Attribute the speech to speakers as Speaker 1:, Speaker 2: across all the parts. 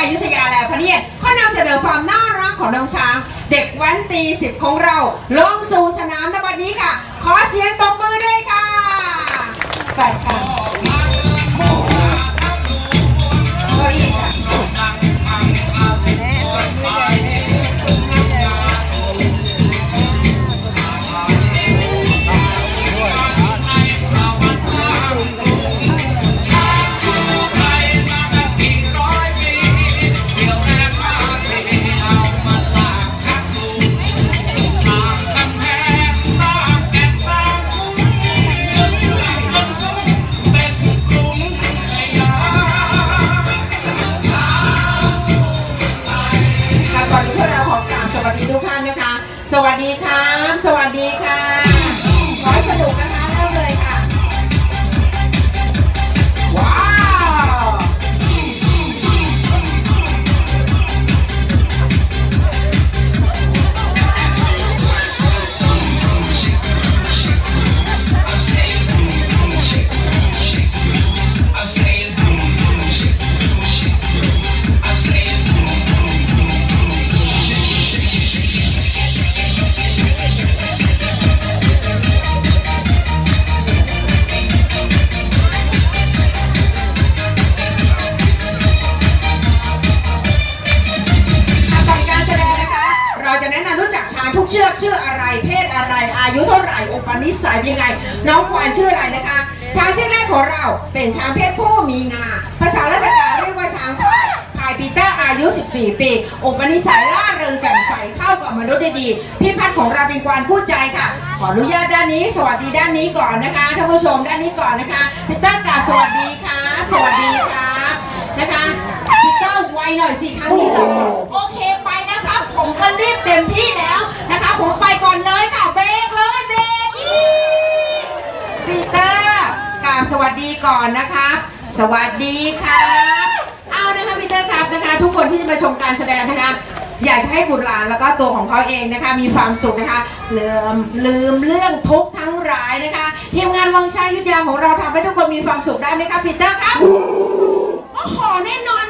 Speaker 1: อยุทยาและพเนียดก็นำเสนอความน่ารักของน้องช้าง เด็กแว้นตีสิบของเรา ลงสู่สนามในวันนี้ค่ะ ขอเสียงตบมือด้วยค่ะไปค่ะเก้าอี้จ้ะค่ะ อุปนิสัยเป็นยังไง น้องควานชื่ออะไรนะคะ ช้างเชือกแรกของเราเป็นช้างเพศผู้มีงา ภาษาราชการเรียกว่าช้างพายพายปีเตอร์อายุ 14 ปี อุปนิสัยล่าเริงแจ่มใสเข้ากับมนุษย์ได้ดี พี่พัดของเราเป็นควานคู่ใจค่ะ ขออนุญาตด้านนี้ สวัสดีด้านนี้ก่อนนะคะท่านผู้ชมด้านนี้ก่อนนะคะพีเตอร์กราบสวัสดีครับสวัสดีครับนะคะพีเตอร์ไวหน่อยสิครั้งนี้เราโอเคไปแล้วครับผมก็รีบเต็มที่แล้วนะคะ ผมไปก่อนเลยค่ะเบรกเลยเบรกอีกพีเตอร์กราบ สวัสดีก่อนนะครับ สวัสดีครับเอานะคะพีเตอร์ครับนะคะ ทุกคนที่จะมาชมการแสดงนะคะอยากจะให้บุตรหลานแล้วก็ตัวของเขาเองนะคะ มีความสุขนะคะลืมลืมเรื่องทุกทั้งหลายนะคะทีมงานวังชัยยุทธยาของเราทำให้ทุกคนมีความสุขได้ไหมคะพีเตอร์ครับโอ้โหแน่นอน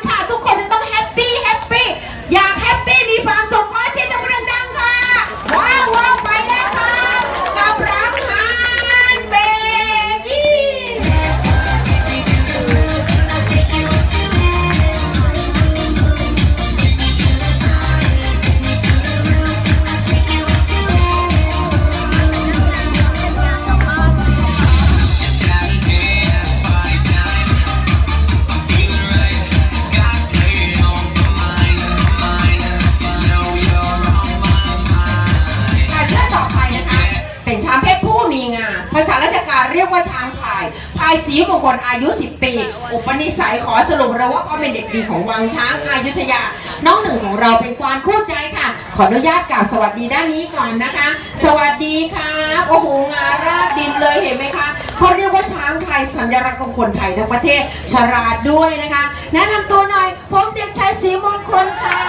Speaker 1: นิสัยขอสรุปเราว่าเขาเป็นเด็กดีของวังช้างอายุทยา น้องหนึ่งของเราเป็นควานคู่ใจค่ะ ขออนุญาตกล่าวสวัสดีด้านนี้ก่อนนะคะ สวัสดีครับโอ้โหงาราบดินเลยเห็นไหมคะเขาเรียกว่าช้างไทยสัญลักษณ์ของคนไทยทั้งประเทศฉลาดด้วยนะคะ แนะนำตัวหน่อย ผมเด็กชายสีมงคลค่ะ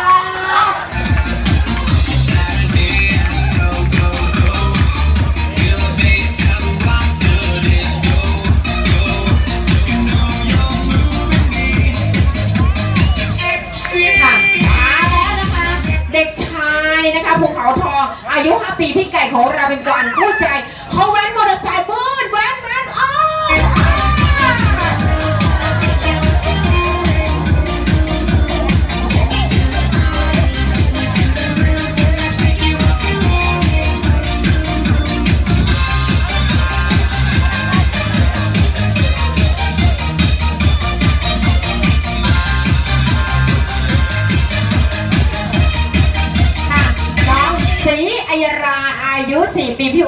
Speaker 1: ค่ะ ภูเขาทอง อายุ 5 ปีพี่ไก่ของเราเป็นกวานคู่ใจเขาแว้นมอเตอร์ไซค์บืดแว้นแว้นอ้าว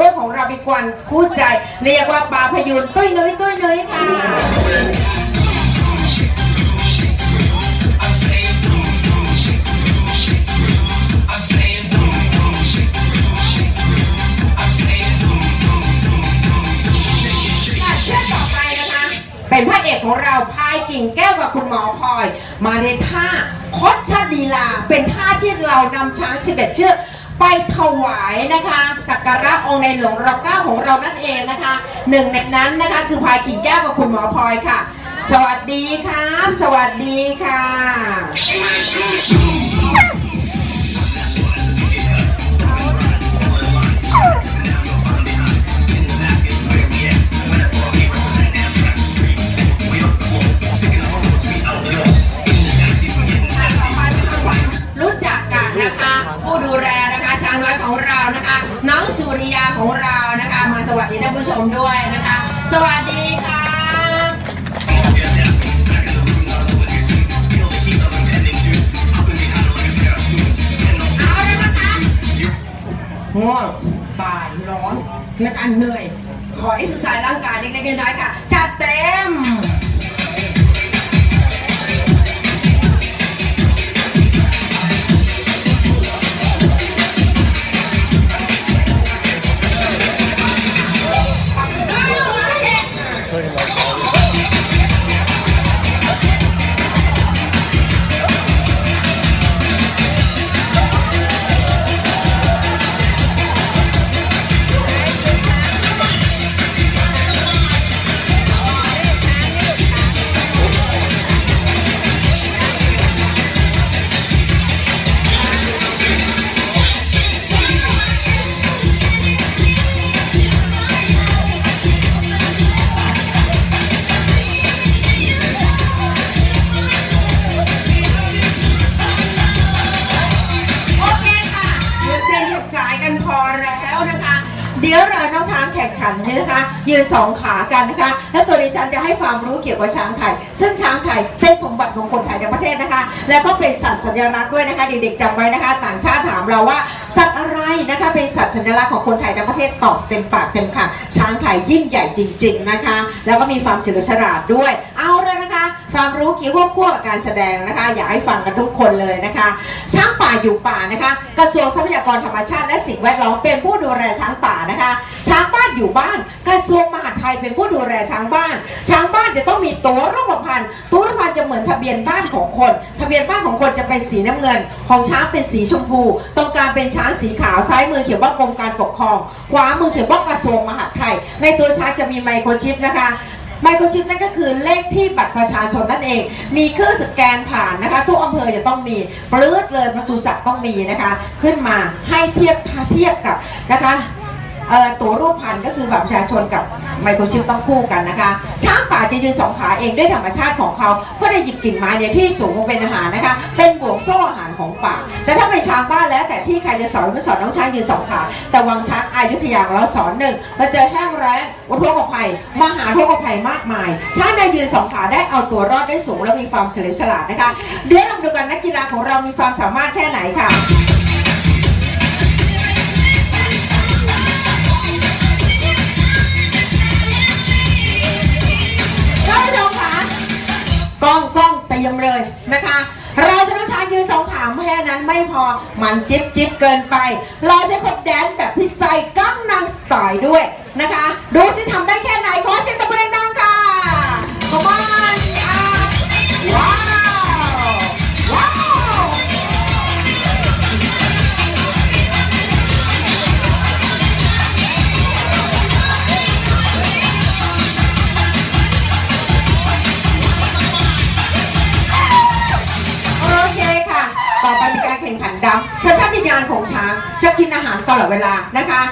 Speaker 1: อ้วนของเราเป็นกวานคู่ใจ เรียกว่าปลาพยูนตุ้ยนุ้ยตุ้ยนุ้ยค่ะเชือต่อไปนะคะเป็นพระเอกของเราพายกิ่งแก้วกับคุณหมอพลอย มาในท่าคดชดีลา เป็นท่าที่เรานำช้าง11เชือก ไปถวายนะคะสักการะองค์ในหลวงรัชกาลของเรานั่นเองนะคะหนึ่งในนั้นนะคะคือพายกิ่งแก้วกับคุณหมอพลอยค่ะ สวัสดีครับ สวัสดีค่ะ รู้จักกันนะคะ ผู้ดูแล น้องเรานะคะ น้องสุริยาของเรานะคะ มาสวัสดีท่านผู้ชมด้วยนะคะ สวัสดีค่ะ เอาเลยนะคะง่วงบ่ายร้อนนะคะเหนื่อย ขอเอ็กซ์ไซส์ร่างกายเล็กๆน้อยๆค่ะ จัดเต็ม สองขากันนะคะ และตัวดิฉันจะให้ความรู้เกี่ยวกับช้างไทย ซึ่งช้างไทยเป็นสมบัติของคนไทยในประเทศนะคะ แล้วก็เป็นสัตว์สัญลักษณ์ด้วยนะคะเด็กๆจำไว้นะคะ ต่างชาติถามเราว่าสัตว์อะไรนะคะเป็นสัตว์สัญลักษณ์ของคนไทยในประเทศตอบเต็มปากเต็มคำช้างไทยยิ่งใหญ่จริง ๆนะคะ แล้วก็มีความเฉลียวฉลาดด้วย เอา ความรู้เกี่ยวกับการแสดงนะคะ อยากให้ฟังกันทุกคนเลยนะคะ ช้างป่าอยู่ป่านะคะ กระทรวงทรัพยากรธรรมชาติและสิ่งแวดล้อมเป็นผู้ดูแลช้างป่านะคะ ช้างบ้านอยู่บ้าน กระทรวงมหาดไทยเป็นผู้ดูแลช้างบ้าน ช้างบ้านจะต้องมีตัวรูปพรรณตัวรูปพรรณจะเหมือนทะเบียนบ้านของคน ทะเบียนบ้านของคนจะเป็นสีน้ำเงิน ของช้างเป็นสีชมพู ตรงกลางเป็นช้างสีขาวซ้ายมือเขียนว่ากรมการปกครอง ขวามือเขียนว่ากระทรวงมหาดไทย ในตัวช้างจะมีไมโครชิปนะคะ ไมโครชิปนั่นก็คือเลขที่บัตรประชาชนนั่นเอง มีเครื่องสแกนผ่านนะคะทุกอำเภอจะต้องมีปลื้ดเลยปศุสัตว์ต้องมีนะคะ ขึ้นมาให้เทียบเทียบกับนะคะ ตัวรูปพันธุ์ก็คือบัตรประชาชนกับไมโครชิปต้องคู่กันนะคะ ช้างป่าจะยืนสองขาเองด้วยธรรมชาติของเขาเพื่อได้หยิบกิ่งไม้เนี่ยที่สูงมาเป็นอาหารนะคะ เป็นบ่วงโซ่อาหารของป่า แต่ถ้าเป็นช้างบ้านแล้วแต่ที่ใครจะสอนไม่สอนน้องช้างยืนสองขาแต่วังช้างอายุทยาของเราสอนหนึ่งเราเจอแห้งแรงอุทกภัยมหาทุกภัยมากมาย ช้างได้ยืนสองขาได้เอาตัวรอดได้สูงและมีความเฉลียวฉลาดนะคะ เดี๋ยวเรามาดูกันนักกีฬาของเรามีความสามารถแค่ไหนค่ะ กล้องกล้องเตรียมเลยนะคะ เราจะต้องใช้ยืนสองขาแค่นั้นไม่พอมันจิ๊บจิ๊บเกินไป เราใช้คนแดนแบบพิซไซกั้งนางสไตล์ด้วยนะคะ ดูสิทำได้แค่ไหนขอเสีย เวลานะคะ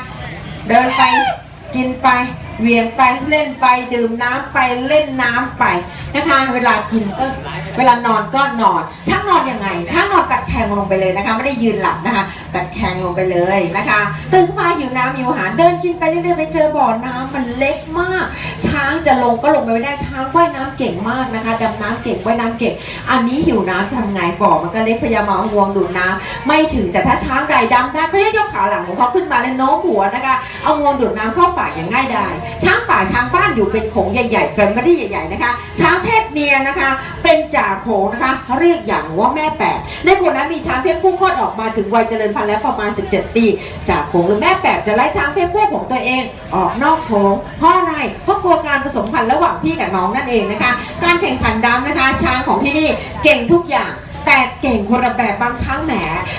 Speaker 1: เดินไปกินไปเวียงไปเล่นไปดื่มน้ำไปเล่นน้ำไปนะคะ เวลากินก็เวลานอนก็นอนช้างนอนยังไงช้างนอนตะแคงลงไปเลยนะคะ ไม่ได้ยืนหลับนะคะตะแคงลงไปเลยนะคะตื่นขึ้นมาหิวน้ำหิวอาหารเดินกินไปเรื่อยๆไปเจอบ่อน้ำมันเล็กมาก ช้างจะลงก็ลงไปไม่ได้ช้างว่ายน้ำเก่งมากนะคะดำน้ำเก่งว่ายน้ำเก่ง อันนี้หิวน้ำจะทำไงบ่อมันก็เล็กพยายามเอางวงดูดน้ำไม่ถึงแต่ถ้าช้างใดดำได้ก็จะยกขาหลังของเขาขึ้นมาแล้วโน้มหัวนะคะเอางวงดูดน้ำเข้าปากอย่างง่ายดายช้างป่าช้างบ้านอยู่เป็นโขงใหญ่ๆแฟมิลี่ใหญ่ ๆนะคะ ช้างเพศเมียนะคะเป็นจ่าโขงนะคะเรียกอย่างว่าแม่แปดในคนนั้นมีช้างเพศผู้คลอดออกมาถึงวัยเจริญพันธุ์แล้วประมาณ 17 ปีจ่าโขงหรือแม่แปดจะไล่ช้างเพศผู้ของตัวเอง ออกนอกโขงเพราะอะไรเพราะกลัวการผสมพันธุ์ระหว่างพี่กับน้องนั่นเองนะคะ การแข่งขันดำนะคะ ช้างของที่นี่เก่งทุกอย่างแต่เก่งคนละแบบบางครั้งแหม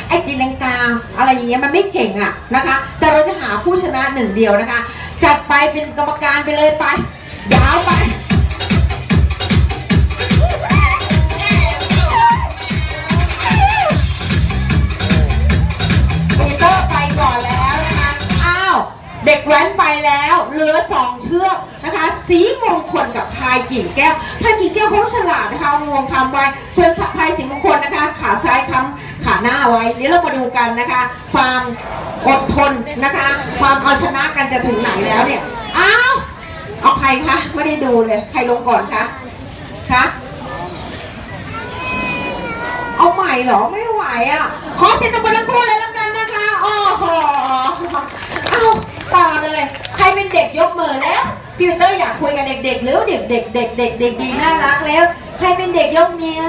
Speaker 1: ไอ้ตีนังกาอะไรอย่างเงี้ยมันไม่เก่งอะนะคะ แต่เราจะหาผู้ชนะหนึ่งเดียวนะคะ จัดไปเป็นกรรมการไปเลยไป ยาวไป เด็กแว้นไปแล้วเหลือสองเชือกนะคะ สีมงคลกับพายกิ่งแก้วพายกิ่งแก้วเขาฉลาดนะคะงวงคำไว้ส่วนสักพายสีมงคลนะคะ ขาซ้ายคำขาหน้าไว้เดี๋ยวเรามาดูกันนะคะ ความอดทนนะคะ ความเอาชนะกันจะถึงไหนแล้วเนี่ยอ้าวเอาใครคะไม่ได้ดูเลยใครลงก่อนคะคะเอาใหม่เหรอไม่ไหวอะขอเสียงตบมือทั้งคู่เลยแล้วกันนะคะอ้โหอ้าว ต่อเลย ใครเป็นเด็กยกมือแล้วพี่ปีเตอร์อยากคุยกับเด็กๆหรือเด็กเด็กเด็กเด็กเด็กดีน่ารักแล้ว ใครเป็นเด็กยกมือ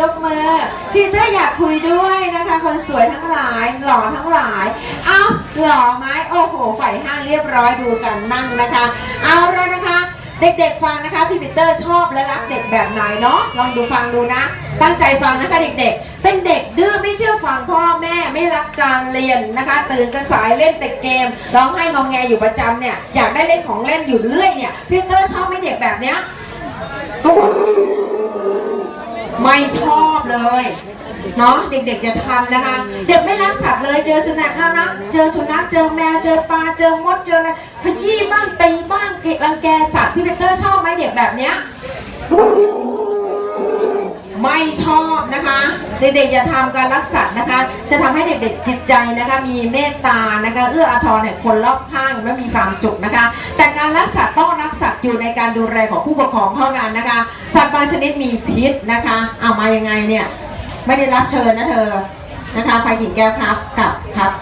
Speaker 1: ยกมือพี่ปีเตอร์อยากคุยด้วยนะคะ คนสวยทั้งหลายหล่อทั้งหลายเอาหล่อไหมโอ้โหฝ่ายห้างเรียบร้อยดูกันนั่งนะคะ เอาแล้วนะคะ เด็กๆฟังนะคะพี่ปีเตอร์ชอบและรักเด็กแบบไหนเนาะลองดูฟังดูนะ ตั้งใจฟังนะคะเด็กๆ เป็นเด็กดื้อไม่เชื่อฟังพ่อแม่ไม่รักการเรียนนะคะ ตื่นกระสายเล่นแต่เกมร้องไห้งองแงอยู่ประจำเนี่ยอยากได้เล่นของเล่นอยู่เรื่อยเนี่ยพี่ปีเตอร์ชอบไหมเด็กแบบเนี้ยไม่ชอบเลย เนาะเด็กๆจะทำนะคะ เด็กไม่รักสัตว์เลยเจอสุนัขเอานะเจอสุนัขเจอแมวเจอปลาเจอมดเจออะไรขยี้บ้างตีบ้างเกะรังแกสัตว์พี่ปีเตอร์ชอบไหมเด็กแบบเนี้ยไม่ชอบนะคะ เด็กๆอย่าทำการรักสัตว์นะคะ จะทำให้เด็กๆจิตใจนะคะ มีเมตตานะคะ เอื้ออาทรเนี่ยคนรอบข้างและมีความสุขนะคะ แต่การรักสัตว์ต้องรักสัตว์อยู่ในการดูแลของผู้ปกครองเท่านั้นนะคะ สัตว์บางชนิดมีพิษนะคะ เอามายังไงเนี่ย ไม่ได้รับเชิญนะเธอนะคะพายกิ่งแก้วครับกับครับ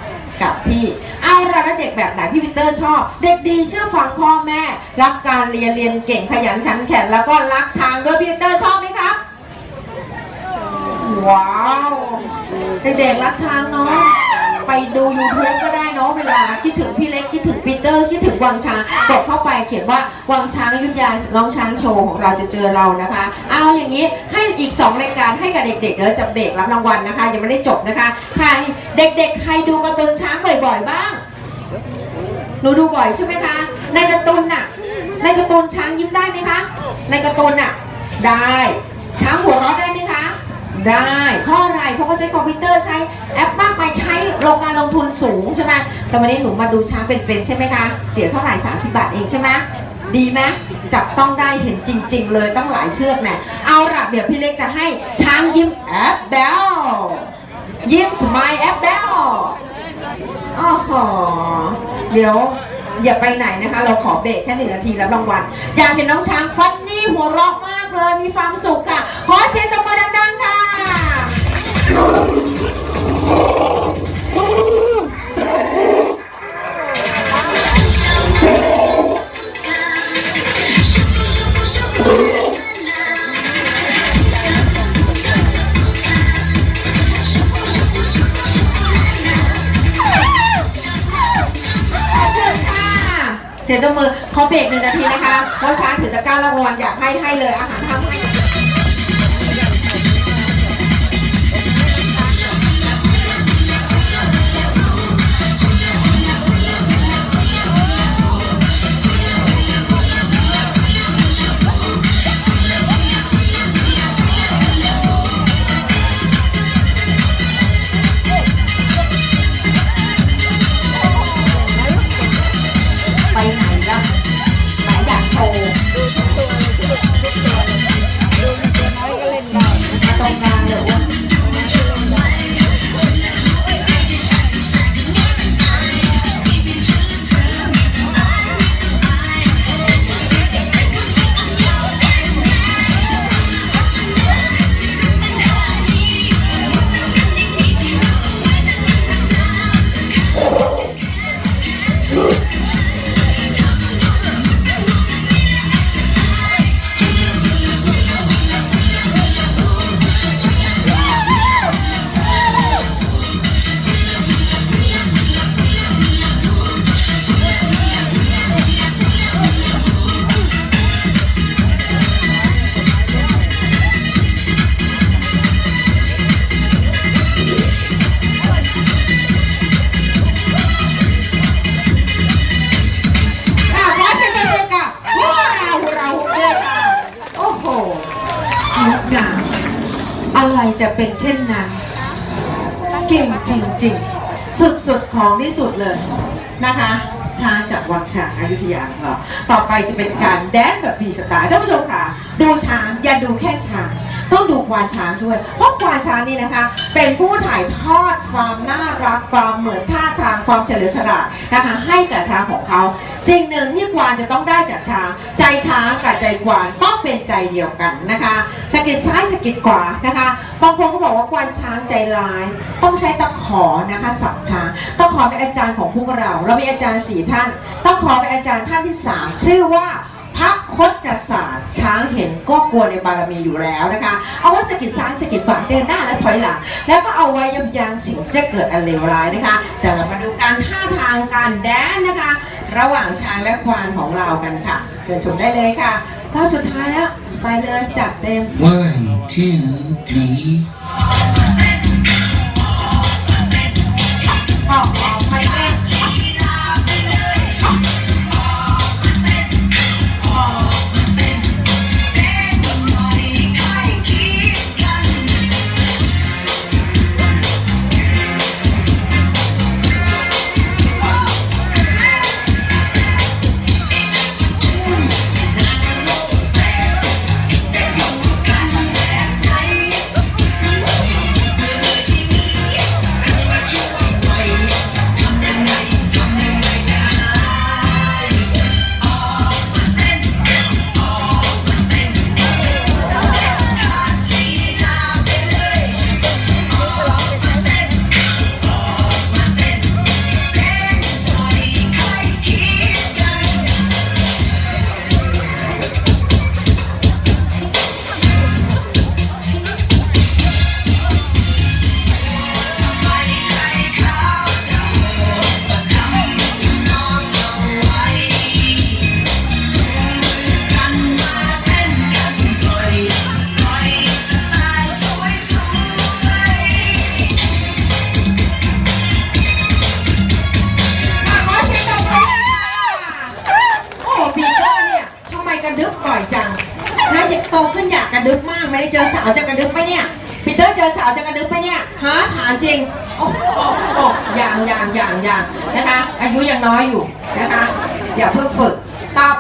Speaker 1: กับที่เอาละแล้วเด็กแบบไหนพี่วิเตอร์ชอบ เด็กดีเชื่อฟังพ่อแม่ รักการเรียนเรียนเก่งขยันขันแข็งแล้วก็รักช้างด้วยพี่วิเตอร์ชอบไหมครับว้าวเด็กๆรักช้างเนาะ ไปดู YouTube ก็ได้เนาะเวลาคิดถึงพี่เล็กคิดถึงปีเตอร์คิดถึงวังช้างกดเข้าไปเขียนว่าวังช้างยุทธยาน้องช้างโชว์ของเราจะเจอเรานะคะ เอาอย่างนี้ให้อีก 2 รายการให้กับเด็กๆเดี๋ยวจะเบรกรับรางวัลนะคะ ยังไม่ได้จบนะคะใครเด็กๆ ใครดูการ์ตูนช้างบ่อยๆบ้างหนูดูบ่อยใช่ไหมคะ ในการ์ตูนน่ะ ในการ์ตูนช้างยิ้มได้ไหมคะ ในการ์ตูนน่ะ ได้ ช้างหัวเราะได้ไหมคะ ได้เพราะอะไรเพราะเขาใช้คอมพิวเตอร์ใช้แอป มากมายใช้โรงการลงทุนสูงใช่ไหมแต่วันนี้หนูมาดูช้างเป็นๆใช่ไหมคะเสียเท่าไหร่30บาทเองใช่ไหมดีไหมจับต้องได้เห็นจริง ๆ เลยต้องหลายเชือกเนี่ยเอาละเดี๋ยวพี่เล็กจะให้ช้างยิ้มแอปเบลยิ้มสมายแอปเบลอ๋อหอเดี๋ยวอย่าไปไหนนะคะ เราขอเบรกแค่หนึ่งนาทีแล้วรางวัลอยากเห็นน้องช้างฟันนี่หัวเราะมากเลยมีความสุขค่ะ ขอเสียงตบมือดังๆค่ะ เลยอาหาร จะเป็นเช่นนั้น เก่งจริง ๆ สุดๆของที่สุดเลยนะคะช้างจากวังช้างอยุธยาของเราต่อไปจะเป็นการแดนแบบฟรีสไตล์ท่านผู้ชมค่ะ ดูช้างอย่าดูแค่ช้าง ต้องดูควานช้างด้วย เพราะควานช้างนี่นะคะ เป็นผู้ถ่ายทอดความน่ารักความเหมือนท่าทางความเฉลียวฉลาดนะคะให้กับช้างของเขา สิ่งหนึ่งที่ควานจะต้องได้จากช้าง ใจช้างกับใจควานต้องเป็นใจเดียวกันนะคะสะกิดซ้ายสะกิดขวานะคะบางคนก็บอกว่าควานช้างใจร้าย ต้องใช้ตะขอนะคะสับช้างตะขอเป็นอาจารย์ของพวกเรา เรามีอาจารย์สี่ท่านตะขอเป็นอาจารย์ท่านที่สามชื่อว่า พระคดจศาสตร์ช้างเห็นก็กลัวในบารมีอยู่แล้วนะคะ เอาไว้สกิดซ้ายสกิดขวาเดินหน้าและถอยหลัง แล้วก็เอาไว้ยับยั้งสิ่งที่จะเกิดอันเลวร้ายนะคะ แต่เรามาดูการท่าทางการแดนนะคะ ระหว่างช้างและควานของเรากันค่ะเชิญชมได้เลยค่ะแล้วสุดท้ายแล้วไปเลยจัดเต็ม
Speaker 2: One, two, three.
Speaker 1: จริงโอ้โอ้โอ้อย่างอย่างอย่างอย่างนะคะ อายุยังน้อยอยู่นะคะ อย่าเพิ่งฝึกต่อบ